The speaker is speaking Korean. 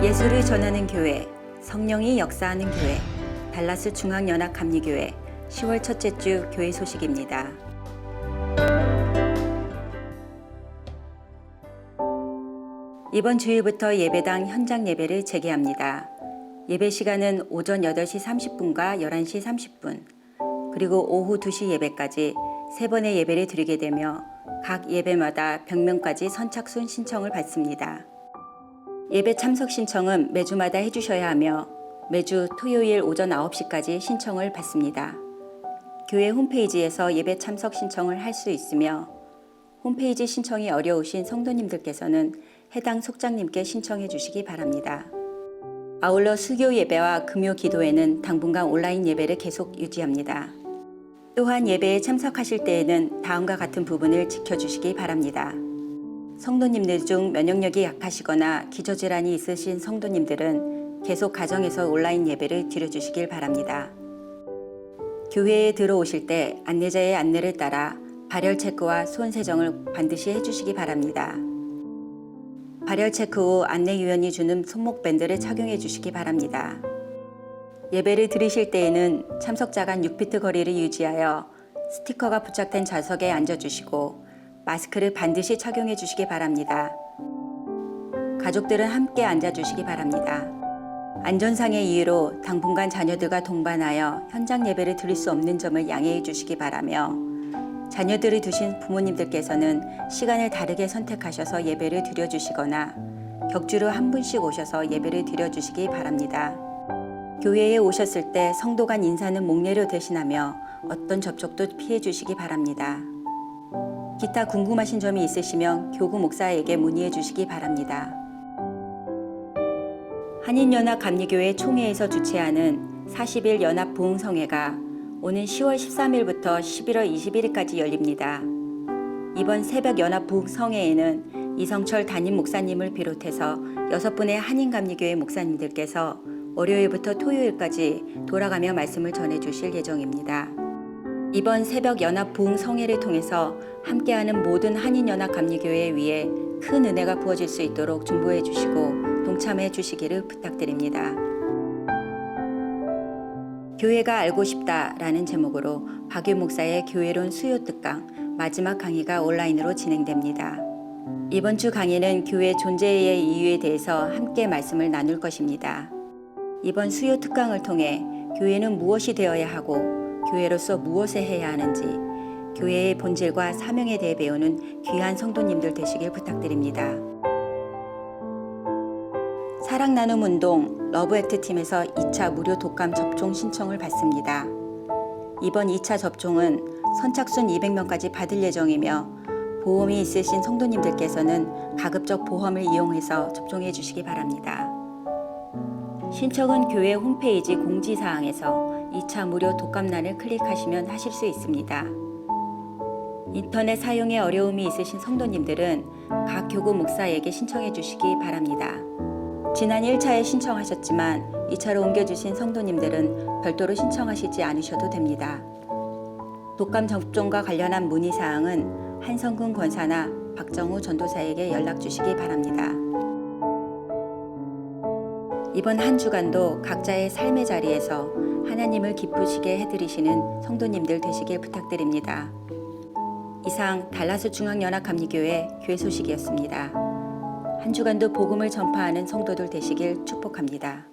예수를 전하는 교회, 성령이 역사하는 교회, 달라스 중앙연합 감리교회 10월 첫째 주 교회 소식입니다. 이번 주일부터 예배당 현장 예배를 재개합니다. 예배 시간은 오전 8시 30분과 11시 30분, 그리고 오후 2시 예배까지 세 번의 예배를 드리게 되며 각 예배마다 벽면까지 선착순 신청을 받습니다. 예배 참석 신청은 매주마다 해주셔야 하며 매주 토요일 오전 9시까지 신청을 받습니다. 교회 홈페이지에서 예배 참석 신청을 할 수 있으며 홈페이지 신청이 어려우신 성도님들께서는 해당 속장님께 신청해 주시기 바랍니다. 아울러 수교 예배와 금요 기도회는 당분간 온라인 예배를 계속 유지합니다. 또한 예배에 참석하실 때에는 다음과 같은 부분을 지켜주시기 바랍니다. 성도님들 중 면역력이 약하시거나 기저질환이 있으신 성도님들은 계속 가정에서 온라인 예배를 드려주시길 바랍니다. 교회에 들어오실 때 안내자의 안내를 따라 발열 체크와 손 세정을 반드시 해주시기 바랍니다. 발열 체크 후 안내위원이 주는 손목 밴드를 착용해 주시기 바랍니다. 예배를 드리실 때에는 참석자 간 6피트 거리를 유지하여 스티커가 부착된 좌석에 앉아주시고 마스크를 반드시 착용해 주시기 바랍니다. 가족들은 함께 앉아 주시기 바랍니다. 안전상의 이유로 당분간 자녀들과 동반하여 현장 예배를 드릴 수 없는 점을 양해해 주시기 바라며 자녀들을 두신 부모님들께서는 시간을 다르게 선택하셔서 예배를 드려 주시거나 격주로 한 분씩 오셔서 예배를 드려 주시기 바랍니다. 교회에 오셨을 때 성도 간 인사는 목례로 대신하며 어떤 접촉도 피해 주시기 바랍니다. 기타 궁금하신 점이 있으시면 교구 목사에게 문의해 주시기 바랍니다. 한인연합 감리교회 총회에서 주최하는 40일 연합 부흥성회가 오는 10월 13일부터 11월 21일까지 열립니다. 이번 새벽 연합 부흥성회에는 이성철 담임 목사님을 비롯해서 여섯 분의 한인 감리교회 목사님들께서 월요일부터 토요일까지 돌아가며 말씀을 전해 주실 예정입니다. 이번 새벽 연합 부흥 성회를 통해서 함께하는 모든 한인연합 감리교회 위에 큰 은혜가 부어질 수 있도록 중보해 주시고 동참해 주시기를 부탁드립니다. 교회가 알고 싶다라는 제목으로 박유 목사의 교회론 수요 특강 마지막 강의가 온라인으로 진행됩니다. 이번 주 강의는 교회 존재의 이유에 대해서 함께 말씀을 나눌 것입니다. 이번 수요 특강을 통해 교회는 무엇이 되어야 하고 교회로서 무엇을 해야 하는지 교회의 본질과 사명에 대해 배우는 귀한 성도님들 되시길 부탁드립니다. 사랑 나눔 운동 러브액트 팀에서 2차 무료 독감 접종 신청을 받습니다. 이번 2차 접종은 선착순 200명까지 받을 예정이며 보험이 있으신 성도님들께서는 가급적 보험을 이용해서 접종해 주시기 바랍니다. 신청은 교회 홈페이지 공지사항에서 2차 무료 독감란을 클릭하시면 하실 수 있습니다. 인터넷 사용에 어려움이 있으신 성도님들은 각 교구 목사에게 신청해 주시기 바랍니다. 지난 1차에 신청하셨지만 2차로 옮겨주신 성도님들은 별도로 신청하시지 않으셔도 됩니다. 독감 접종과 관련한 문의 사항은 한성근 권사나 박정우 전도사에게 연락 주시기 바랍니다. 이번 한 주간도 각자의 삶의 자리에서 하나님을 기쁘시게 해드리시는 성도님들 되시길 부탁드립니다. 이상 달라스 중앙연합 감리교회 교회 소식이었습니다. 한 주간도 복음을 전파하는 성도들 되시길 축복합니다.